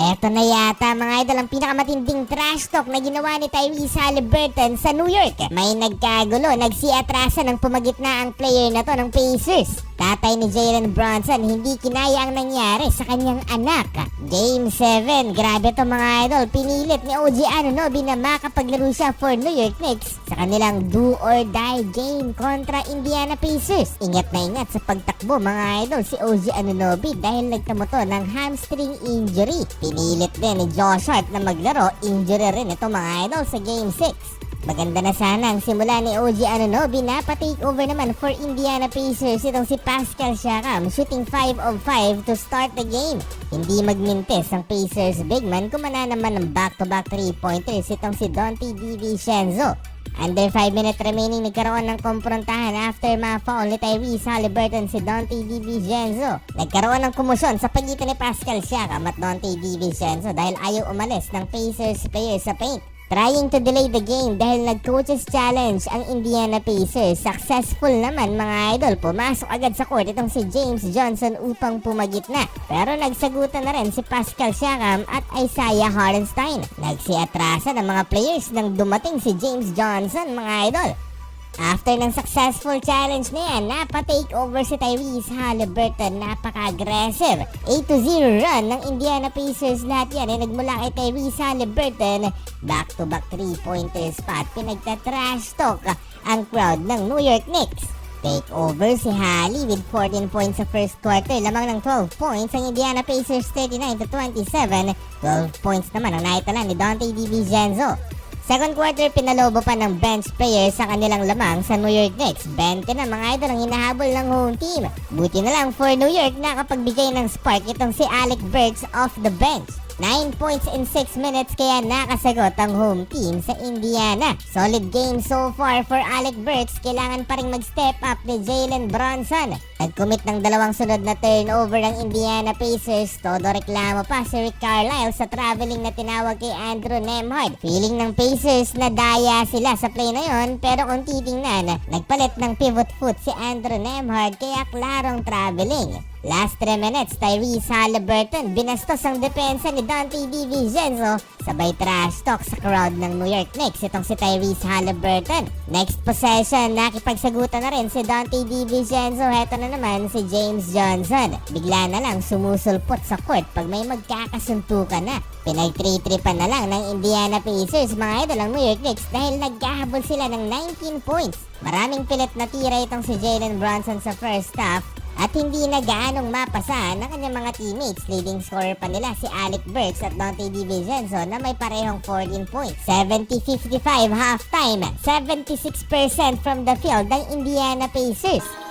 Eto na yata mga idol ang pinakamatinding trash talk na ginawa ni Tyrese Halliburton sa New York. May nagkagulo, nagsiatrasa ng pumagitna ang player na to ng Pacers. Tatay ni Jalen Bronson, hindi kinaya ang nangyari sa kanyang anak. Game 7, grabe to mga idol. Pinilit ni OG Anunoby na makapaglaro siya for New York Knicks sa kanilang do or die game kontra Indiana Pacers. Ingat na ingat sa pagtakbo mga idol si OG Anunoby dahil nagtamo to ng hamstring injury. Pinilit din ni Josh Hart na maglaro, injury rin ito mga idol sa game 6. Maganda na sana ang simula ni OG Anunoby na pa-take over naman for Indiana Pacers itong si Pascal Siakam shooting 5 of 5 to start the game. Hindi magmintes ang Pacers big man kumana naman ng back-to-back 3-pointers itong si Dante DiVincenzo. Under 5 minutes remaining nagkaroon ng komprontahan after ma-foul ni Tyrese Halliburton si Dante DiVincenzo. Nagkaroon ng kumusyon sa pagitan ni Pascal Siakam at Dante DiVincenzo dahil ayaw umalis ng Pacers player sa paint. Trying to delay the game dahil nag-coaches challenge ang Indiana Pacers. Successful naman mga idol. Pumasok agad sa court itong si James Johnson upang pumagitna. Pero nagsagutan na rin si Pascal Siakam at Isaiah Hardenstein. Nagsiatrasa ng mga players nang dumating si James Johnson mga idol. After ng successful challenge na yan, napa-take over si Tyrese Halliburton. Napaka-aggressive. 8-0 run ng Indiana Pacers. Lahat yan ay nagmula kay Tyrese Halliburton. Back-to-back 3-pointers pa at pinagta-trash talk ang crowd ng New York Knicks. Take over si Hali with 14 points sa first quarter. Lamang ng 12 points ang Indiana Pacers 39 to 27. 12 points naman ang naitala ni Dante DiVincenzo. Second quarter, pinalobo pa ng bench players sa kanilang lamang sa New York Knicks. 20 na mga idol ang hinahabol ng home team. Buti na lang for New York nakapagbigay ng spark itong si Alec Burks off the bench. 9 points in 6 minutes kaya nakasagot ang home team sa Indiana. Solid game so far for Alec Burks. Kailangan pa rin mag-step up ni Jalen Bronson. Nag-commit ng dalawang sunod na turnover ang Indiana Pacers. Todo reklamo pa si Rick Carlisle sa traveling na tinawag kay Andrew Nemhard. Feeling ng Pacers na daya sila sa play na yon pero kung titingnan, nagpalit ng pivot foot si Andrew Nemhard kaya klarong traveling. Last 3 minutes, Tyrese Halliburton binastos ang depensa ni Dante DiVincenzo sabay trash talk sa crowd ng New York Knicks itong si Tyrese Halliburton. Next possession, nakipagsagutan na rin si Dante DiVincenzo. Heto na naman si James Johnson. Bigla na lang sumusulpot sa court pag may magkakasuntukan na. Pinag-3-tripan na lang ng Indiana Pacers mga idol ang New York Knicks dahil nagkahabol sila ng 19 points. Maraming pilit na tira itong si Jalen Bronson sa first half at hindi na gaanong mapasa ng kanyang mga teammates. Leading scorer pa nila si Alec Burks at Dante DiVincenzo na may parehong 14 points. 70-55 halftime. 76% from the field ng Indiana Pacers.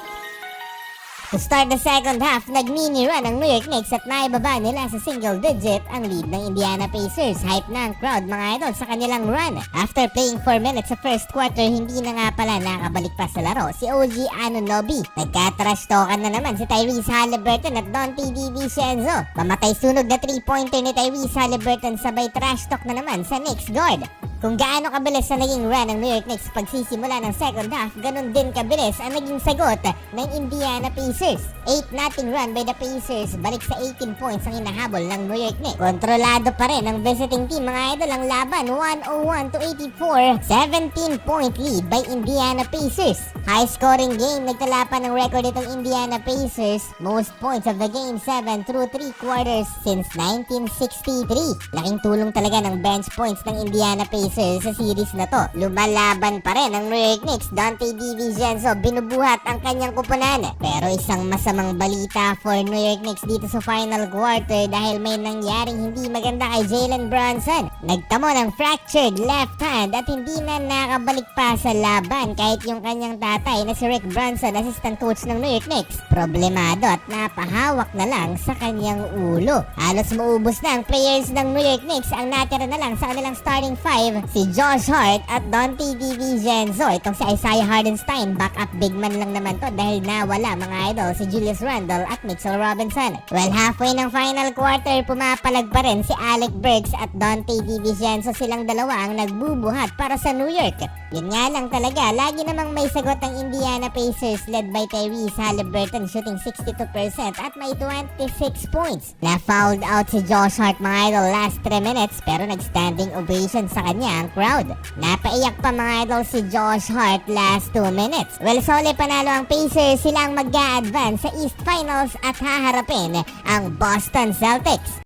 To start the second half, nag-mini run ang New York Knicks at naibaba nila sa single digit ang lead ng Indiana Pacers. Hype na ang crowd mga idol sa kanilang run. After playing 4 minutes sa first quarter, hindi na nga pala nakabalik pa sa laro si OG Anunoby. Nagka-trash talkan na naman si Tyrese Halliburton at Dante DiVincenzo. Pamatay sunog na 3-pointer ni Tyrese Halliburton sabay trash talk na naman sa Knicks guard. Kung gaano kabilis na naging run ng New York Knicks pagsisimula ng second half, ganun din kabilis ang naging sagot ng Indiana Pacers. 8-0 run by the Pacers, balik sa 18 points ang hinahabol ng New York Knicks. Kontrolado pa rin ng visiting team mga idol ang laban, 101 to 84. 17 point lead by Indiana Pacers. High scoring game, nagtala ng record itong Indiana Pacers. Most points of the game, 7 through 3 quarters since 1963. Laking tulong talaga ng bench points ng Indiana Pacers sa series na to. Lumalaban pa rin ang New York Knicks. Dante DiVincenzo binubuhat ang kanyang kupunan. Pero isang masamang balita for New York Knicks dito sa final quarter dahil may nangyaring hindi maganda kay Jalen Bronson. Nagtamo ng fractured left hand at hindi na nakabalik pa sa laban kahit yung kanyang tatay na si Rick Bronson, assistant coach ng New York Knicks. Problemado at napahawak na lang sa kanyang ulo. Halos maubos na ang players ng New York Knicks. Ang natira na lang sa kanilang starting five si Josh Hart at Dante DiVincenzo. Itong si Isaiah Hardenstein, backup big man lang naman to dahil nawala mga idol si Julius Randle at Mitchell Robinson. Well, halfway ng final quarter, pumapalag pa rin si Alec Burks at Dante DiVincenzo silang dalawa ang nagbubuhat para sa New York. Yun nga lang talaga, lagi namang may sagot ang Indiana Pacers led by Tyrese Halliburton shooting 62% at may 26 points. Na-fouled out si Josh Hart mga idol last 3 minutes pero nag-standing ovation sa kanya ang crowd. Napaiyak pa mga idol si Josh Hart last 2 minutes. Well, sole panalo ang Pacers, sila ang mag-a-advance sa East Finals at haharapin ang Boston Celtics.